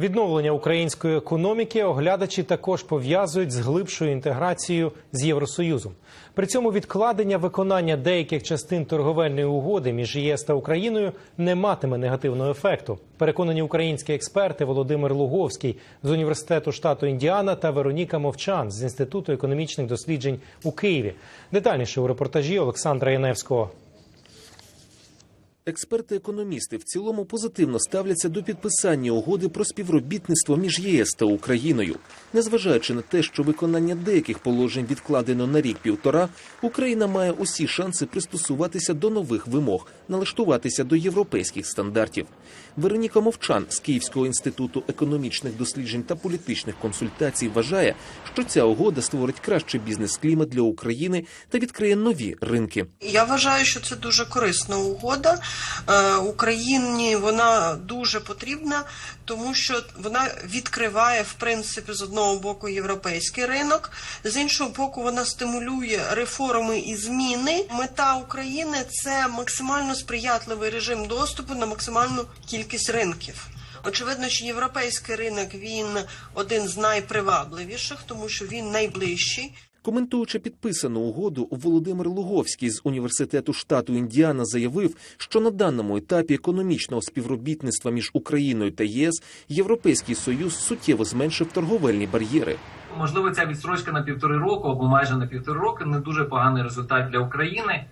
Відновлення української економіки оглядачі також пов'язують з глибшою інтеграцією з Євросоюзом. При цьому відкладення виконання деяких частин торговельної угоди між ЄС та Україною не матиме негативного ефекту. Переконані українські експерти Володимир Луговський з університету штату Індіана та Вероніка Мовчан з інституту економічних досліджень у Києві. Детальніше у репортажі Олександра Яневського. Експерти-економісти в цілому позитивно ставляться до підписання угоди про співробітництво між ЄС та Україною. Незважаючи на те, що виконання деяких положень відкладено на рік-півтора, Україна має усі шанси пристосуватися до нових вимог, налаштуватися до європейських стандартів. Вероніка Мовчан з Київського інституту економічних досліджень та політичних консультацій вважає, що ця угода створить кращий бізнес-клімат для України та відкриє нові ринки. Я вважаю, що це дуже корисна угода. Е, Україні вона дуже потрібна, тому що вона відкриває в принципі з одного боку європейський ринок, з іншого боку, вона стимулює реформи і зміни. Мета України це максимально сприятливий режим доступу на максимальну кількість ринків. Очевидно, що європейський ринок він один з найпривабливіших, тому що він найближчий. Коментуючи підписану угоду, Володимир Луговський з університету штату Індіана заявив, що на даному етапі економічного співробітництва між Україною та ЄС Європейський Союз суттєво зменшив торговельні бар'єри. Можливо, ця відстрочка на півтори року або майже на півтори роки не дуже поганий результат для України,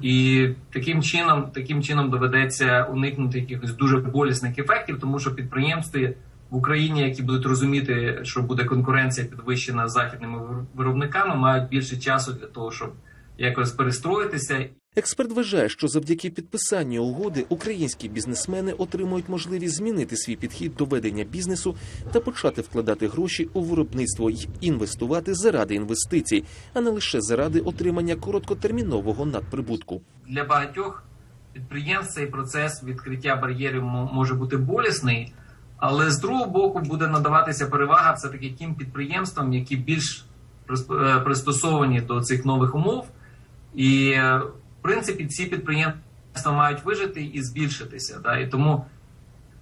і таким чином, таким чином доведеться уникнути якихось дуже болісних ефектів, тому що підприємства в Україні, які будуть розуміти, що буде конкуренція підвищена з західними виробниками, мають більше часу для того, щоб якось перестроїтися. Експерт вважає, що завдяки підписанню угоди українські бізнесмени отримують можливість змінити свій підхід до ведення бізнесу та почати вкладати гроші у виробництво й інвестувати заради інвестицій, а не лише заради отримання короткотермінового надприбутку. Для багатьох підприємств цей процес відкриття бар'єрів мо- може бути болісний, але з другого боку буде надаватися перевага все таки тим підприємствам, які більш е, пристосовані до цих нових умов, і е, в принципі ці підприємства мають вижити і збільшитися. Да? І тому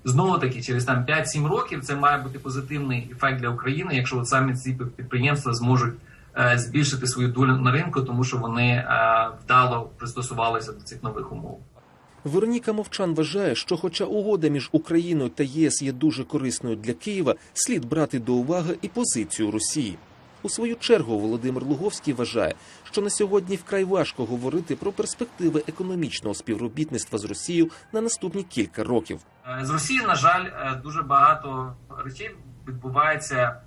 знову таки через там 5-7 років це має бути позитивний ефект для України, якщо от самі ці підприємства зможуть е, збільшити свою долю на ринку, тому що вони е, вдало пристосувалися до цих нових умов. Вероніка Мовчан вважає, що, хоча угода між Україною та ЄС є дуже корисною для Києва, слід брати до уваги і позицію Росії. У свою чергу Володимир Луговський вважає, що на сьогодні вкрай важко говорити про перспективи економічного співробітництва з Росією на наступні кілька років. Е, З Росії, на жаль, е, дуже багато речей відбувається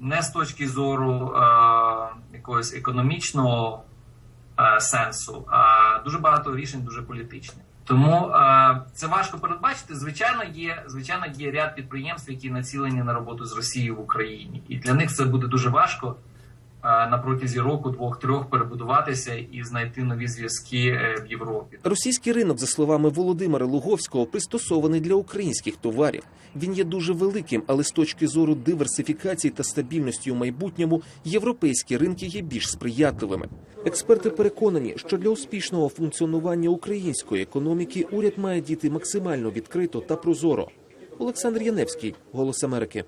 не з точки зору е, якогось економічного е, сенсу, а дуже багато рішень дуже політичних. Тому е, це важко передбачити. Звичайно, є звичайно є ряд підприємств, які націлені на роботу з Росією в Україні, і для них це буде дуже важко на протязі року, двох-трьох перебудуватися і знайти нові зв'язки е, в Європі. Російський ринок, за словами Володимира Луговського, пристосований для українських товарів. Він є дуже великим, але з точки зору диверсифікації та стабільності у майбутньому європейські ринки є більш сприятливими. Експерти переконані, що для успішного функціонування української економіки уряд має діяти максимально відкрито та прозоро. Олександр Яневський, Голос Америки.